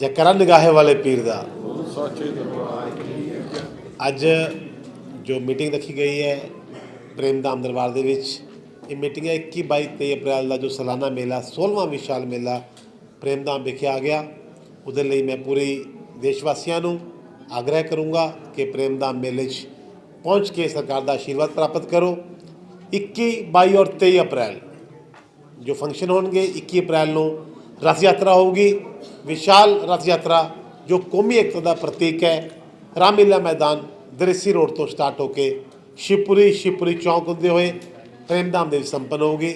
ਜੈਕਾਰਾ ਨਿਗਾਹੇ ਵਾਲੇ ਪੀਰ ਦਾ। ਅੱਜ ਜੋ ਮੀਟਿੰਗ ਰੱਖੀ ਗਈ ਹੈ ਪ੍ਰੇਮਧਾਮ ਦਰਬਾਰ ਦੇ ਵਿੱਚ ਇਹ ਮੀਟਿੰਗ ਹੈ 21 22 23 ਅਪ੍ਰੈਲ ਦਾ ਜੋ ਸਾਲਾਨਾ ਮੇਲਾ 16ਵਾਂ ਵਿਸ਼ਾਲ ਮੇਲਾ ਪ੍ਰੇਮਧਾਮ ਵਿਖੇ ਆ ਗਿਆ। ਉਹਦੇ ਲਈ ਮੈਂ ਪੂਰੀ ਦੇਸ਼ ਵਾਸੀਆਂ ਨੂੰ ਆਗ੍ਰਹਿ ਕਰੂੰਗਾ ਕਿ ਪ੍ਰੇਮਧਾਮ ਮੇਲੇ 'ਚ ਪਹੁੰਚ ਕੇ ਸਰਕਾਰ ਦਾ ਆਸ਼ੀਰਵਾਦ ਪ੍ਰਾਪਤ ਕਰੋ। 21 22 ਔਰ 23 ਅਪ੍ਰੈਲ ਜੋ ਫੰਕਸ਼ਨ ਹੋਣਗੇ 21 ਅਪ੍ਰੈਲ ਨੂੰ ਰਥ ਯਾਤਰਾ ਹੋਊਗੀ ਵਿਸ਼ਾਲ ਰਥ ਯਾਤਰਾ ਜੋ ਕੌਮੀ ਏਕਤਾ ਦਾ ਪ੍ਰਤੀਕ ਹੈ ਰਾਮਲੀਲਾ ਮੈਦਾਨ ਦਰੇਸੀ ਰੋਡ ਤੋਂ ਸਟਾਰਟ ਹੋ ਕੇ ਸ਼ਿਵਪੁਰੀ ਸ਼ਿਵਪੁਰੀ ਚੌਂਕ ਹੁੰਦੇ ਹੋਏ ਪ੍ਰੇਮਧਾਮ ਦੇ ਵਿੱਚ ਸੰਪੰਨ ਹੋਊਗੀ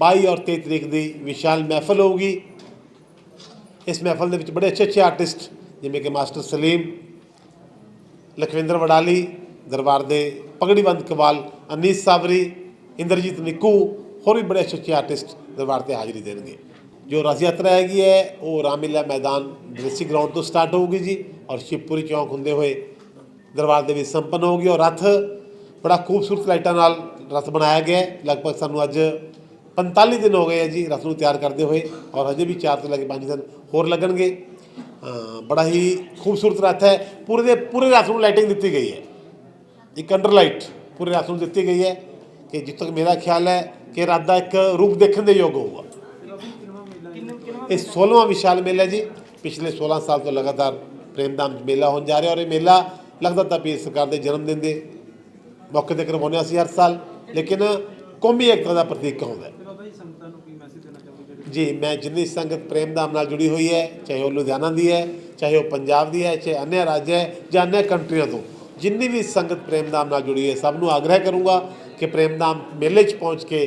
22 ਔਰ 23 ਤਰੀਕ ਦੀ ਵਿਸ਼ਾਲ ਮਹਿਫਲ ਹੋਊਗੀ ਇਸ ਮਹਿਫਲ ਦੇ ਵਿੱਚ ਬੜੇ ਅੱਛੇ ਅੱਛੇ ਆਰਟਿਸਟ ਜਿਵੇਂ ਕਿ ਮਾਸਟਰ ਸਲੀਮ ਲਖਵਿੰਦਰ ਵਡਾਲੀ ਦਰਬਾਰ ਦੇ ਪਗੜੀਬੰਦ ਕਵਾਲ ਅਨੀਸ ਸਾਵਰੀ ਇੰਦਰਜੀਤ ਨਿੱਕੂ ਹੋਰ ਵੀ ਬੜੇ ਅੱਛੇ ਅੱਛੇ ਆਰਟਿਸਟ ਦਰਬਾਰ ਤੇ ਹਾਜ਼ਰੀ ਦੇਣਗੇ ਜੋ ਰਥ ਯਾਤਰਾ ਹੈਗੀ ਹੈ ਉਹ ਰਾਮਲੀਲਾ ਮੈਦਾਨ ਦ੍ਰਿਸ਼ੀ ਗਰਾਊਂਡ ਤੋਂ ਸਟਾਰਟ ਹੋਊਗੀ ਜੀ ਔਰ ਸ਼ਿਵਪੁਰੀ ਚੌਂਕ ਹੁੰਦੇ ਹੋਏ ਦਰਬਾਰ ਦੇ ਵਿੱਚ ਸੰਪੰਨ ਹੋਊਗੀ ਔਰ ਰਥ ਬੜਾ ਖੂਬਸੂਰਤ ਲਾਈਟਾਂ ਨਾਲ ਰਥ ਬਣਾਇਆ ਗਿਆ ਲਗਭਗ ਸਾਨੂੰ ਅੱਜ 45 ਦਿਨ ਹੋ ਗਏ ਹੈ ਜੀ ਰਥ ਨੂੰ ਤਿਆਰ ਕਰਦੇ ਹੋਏ ਔਰ ਹਜੇ ਵੀ 4 ਤੋਂ ਲੈ ਕੇ 5 ਦਿਨ ਹੋਰ ਲੱਗਣਗੇ ਬੜਾ ਹੀ ਖੂਬਸੂਰਤ ਰਥ ਹੈ ਪੂਰੇ ਦੇ ਪੂਰੇ ਰਥ ਨੂੰ ਲਾਈਟਿੰਗ ਦਿੱਤੀ ਗਈ ਹੈ ਇੱਕ ਅੰਡਰ ਲਾਈਟ ਪੂਰੇ ਰਥ ਨੂੰ ਦਿੱਤੀ ਗਈ ਹੈ ਕਿ ਜਿੱਥੋਂ ਤੱਕ ਮੇਰਾ ਖਿਆਲ ਹੈ ਕਿ ਰਥ ਦਾ ਇੱਕ ਰੂਪ ਦੇਖਣ ਦੇ ਯੋਗ ਹੋਊਗਾ ਇਹ 16ਵਾਂ ਵਿਸ਼ਾਲ ਮੇਲਾ ਜੀ ਪਿਛਲੇ 16 ਸਾਲ ਤੋਂ ਲਗਾਤਾਰ ਪ੍ਰੇਮਧਾਮ ਮੇਲਾ ਹੋਣ ਜਾ ਰਿਹਾ ਔਰ ਇਹ ਮੇਲਾ ਲਗਾਤਾਰ ਪੀਰ ਸਰਕਾਰ ਦੇ ਜਨਮ ਦਿਨ ਦੇ ਮੌਕੇ ਤੇ ਕਰਵਾਉਂਦੇ ਅਸੀਂ ਹਰ ਸਾਲ ਲੇਕਿਨ ਕੌਮੀ ਏਕਤਾ ਦਾ ਪ੍ਰਤੀਕ ਹੁੰਦਾ ਜੀ ਮੈਂ ਜਿੰਨੀ ਸੰਗਤ ਪ੍ਰੇਮਧਾਮ ਨਾਲ ਜੁੜੀ ਹੋਈ ਹੈ ਚਾਹੇ ਉਹ ਲੁਧਿਆਣਾ ਦੀ ਹੈ ਚਾਹੇ ਉਹ ਪੰਜਾਬ ਦੀ ਹੈ ਚਾਹੇ ਅਨਿਆ ਰਾਜ ਹੈ ਜਾਂ ਅਨਿਆ ਕੰਟਰੀਆਂ ਤੋਂ ਜਿੰਨੀ ਵੀ ਸੰਗਤ ਪ੍ਰੇਮਧਾਮ ਨਾਲ ਜੁੜੀ ਹੈ ਸਭ ਨੂੰ ਆਗ੍ਰਹਿ ਕਰੂੰਗਾ ਕਿ ਪ੍ਰੇਮਧਾਮ ਮੇਲੇ 'ਚ ਪਹੁੰਚ ਕੇ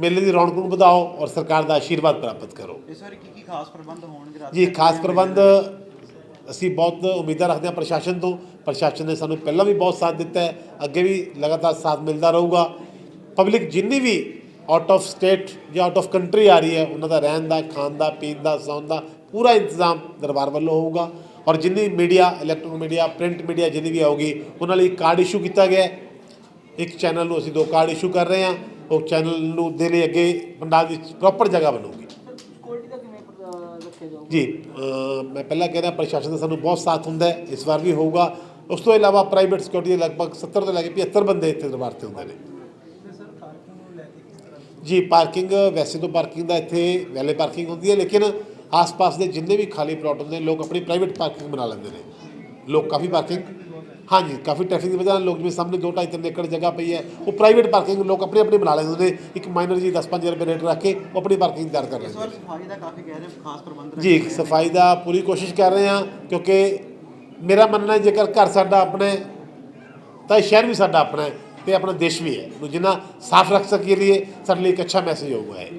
ਮੇਲੇ ਦੀ ਰੌਣਕ ਨੂੰ ਵਧਾਓ ਔਰ ਸਰਕਾਰ ਦਾ ਆਸ਼ੀਰਵਾਦ ਪ੍ਰਾਪਤ ਕਰੋ। ਇਸ ਵਾਰੀ ਕੀ ਕੀ ਖਾਸ ਪ੍ਰਬੰਧ ਹੋਣਗੇ ਰਾਤ ਜੀ ਖਾਸ ਪ੍ਰਬੰਧ ਅਸੀਂ ਬਹੁਤ ਉਮੀਦਾਂ ਰੱਖਦੇ ਹਾਂ ਪ੍ਰਸ਼ਾਸਨ ਤੋਂ। ਪ੍ਰਸ਼ਾਸਨ ਨੇ ਸਾਨੂੰ ਪਹਿਲਾਂ ਵੀ ਬਹੁਤ ਸਾਥ ਦਿੱਤਾ ਹੈ। ਅੱਗੇ ਵੀ ਲਗਾਤਾਰ ਸਾਥ ਮਿਲਦਾ ਰਹੂਗਾ। ਪਬਲਿਕ ਜਿੰਨੀ ਵੀ ਆਊਟ ਆਫ ਸਟੇਟ ਜਾਂ ਆਊਟ ਆਫ ਕੰਟਰੀ ਆ ਰਹੀ ਹੈ ਉਹਨਾਂ ਦਾ ਰਹਿਣ ਦਾ ਖਾਣ ਦਾ ਪੀਣ ਦਾ ਸੌਣ ਦਾ ਪੂਰਾ ਇੰਤਜ਼ਾਮ ਦਰਬਾਰ ਵੱਲੋਂ ਹੋਊਗਾ। ਔਰ ਜਿੰਨੀ media electronic media print media ਜਿੰਨੀ ਵੀ ਆਊਗੀ ਉਹਨਾਂ ਲਈ ਕਾਰਡ ਇਸ਼ੂ ਕੀਤਾ ਗਿਆ ਹੈ। ਇੱਕ ਚੈਨਲ ਨੂੰ ਅਸੀਂ ਦੋ ਕਾਰਡ ਇਸ਼ੂ ਕਰ ਰਹੇ ਹਾਂ। ਉਹ ਚੈਨਲ ਨੂੰ ਦੇ ਲਈ ਅੱਗੇ ਪੰਡਾਲ ਵਿੱਚ ਪ੍ਰੋਪਰ ਜਗ੍ਹਾ ਬਣੂਗੀ। ਸਿਕਿਉਰਿਟੀ ਦਾ ਕਿਵੇਂ ਪ੍ਰ- ਰੱਖਿਆ ਜਾਊਗਾ? ਜੀ ਅ, ਮੈਂ ਪਹਿਲਾਂ ਕਹਿ ਰਿਹਾ ਪ੍ਰਸ਼ਾਸਨ ਦਾ ਸਾਨੂੰ ਬਹੁਤ ਸਾਥ ਹੁੰਦਾ ਹੈ ਇਸ ਵਾਰ ਵੀ ਹੋਊਗਾ। ਉਸ ਤੋਂ ਇਲਾਵਾ ਪ੍ਰਾਈਵੇਟ ਸਿਕਿਉਰਿਟੀ ਦੇ ਲਗਭਗ 70 ਤੋਂ ਲੈ ਕੇ 75 ਬੰਦੇ ਇੱਥੇ ਦਰਬਾਰ ਤੇ ਹੁੰਦੇ ਨੇ। ਜੀ ਪਾਰਕਿੰਗ ਵੈਸੇ ਤਾਂ ਪਾਰਕਿੰਗ ਦਾ ਇੱਥੇ ਵੈਲੇ ਪਾਰਕਿੰਗ ਹੁੰਦੀ ਹੈ ਲੇਕਿਨ ਆਸ-ਪਾਸ ਦੇ ਜਿੰਨੇ ਵੀ ਖਾਲੀ ਪਲਾਟ ਹੁੰਦੇ ਨੇ ਲੋਕ ਆਪਣੀ ਪ੍ਰਾਈਵੇਟ ਪਾਰਕਿੰਗ ਬਣਾ ਲੈਂਦੇ ਨੇ। ਲੋਕ ਕਾਫੀ ਪਾਰਕਿੰਗ ਹਾਂਜੀ ਕਾਫੀ ਟ੍ਰੈਫਿਕ ਦੀ ਵਜ੍ਹਾ ਨਾਲ ਲੋਕ ਜਿਵੇਂ ਸਾਹਮਣੇ 2 2.5 ਏਕੜ ਜਗ੍ਹਾ ਪਈ ਹੈ ਉਹ ਪ੍ਰਾਈਵੇਟ ਪਾਰਕਿੰਗ ਲੋਕ ਆਪਣੀ ਆਪਣੀ ਬਣਾ ਲੈਂਦੇ ਨੇ ਇੱਕ ਮਾਈਨਰ ਜੀ 10-5 ਰੁਪਏ ਰੇਟ ਰੱਖ ਕੇ ਉਹ ਆਪਣੀ ਪਾਰਕਿੰਗ ਤਿਆਰ ਕਰ ਲੈਂਦੇ ਨੇ ਸਫ਼ਾਈ ਦਾ ਕਾਫੀ ਕਹਿ ਰਹੇ ਖਾਸ ਪ੍ਰਬੰਧ ਜੀ। ਸਫ਼ਾਈ ਦਾ ਪੂਰੀ ਕੋਸ਼ਿਸ਼ ਕਰ ਰਹੇ ਹਾਂ ਕਿਉਂਕਿ ਮੇਰਾ ਮੰਨਣਾ ਹੈ ਜੇਕਰ ਘਰ ਸਾਡਾ ਆਪਣਾ ਹੈ ਤਾਂ ਇਹ ਸ਼ਹਿਰ ਵੀ ਸਾਡਾ ਆਪਣਾ ਹੈ ਤੇ ਆਪਣਾ ਦੇਸ਼ ਵੀ ਹੈ। ਜਿੰਨਾ ਸਾਫ਼ ਰੱਖ ਸਕੀਏ ਲਈ ਸਾਡੇ ਲਈ ਇੱਕ ਅੱਛਾ ਮੈਸੇਜ ਹੋਊਗਾ ਇਹ।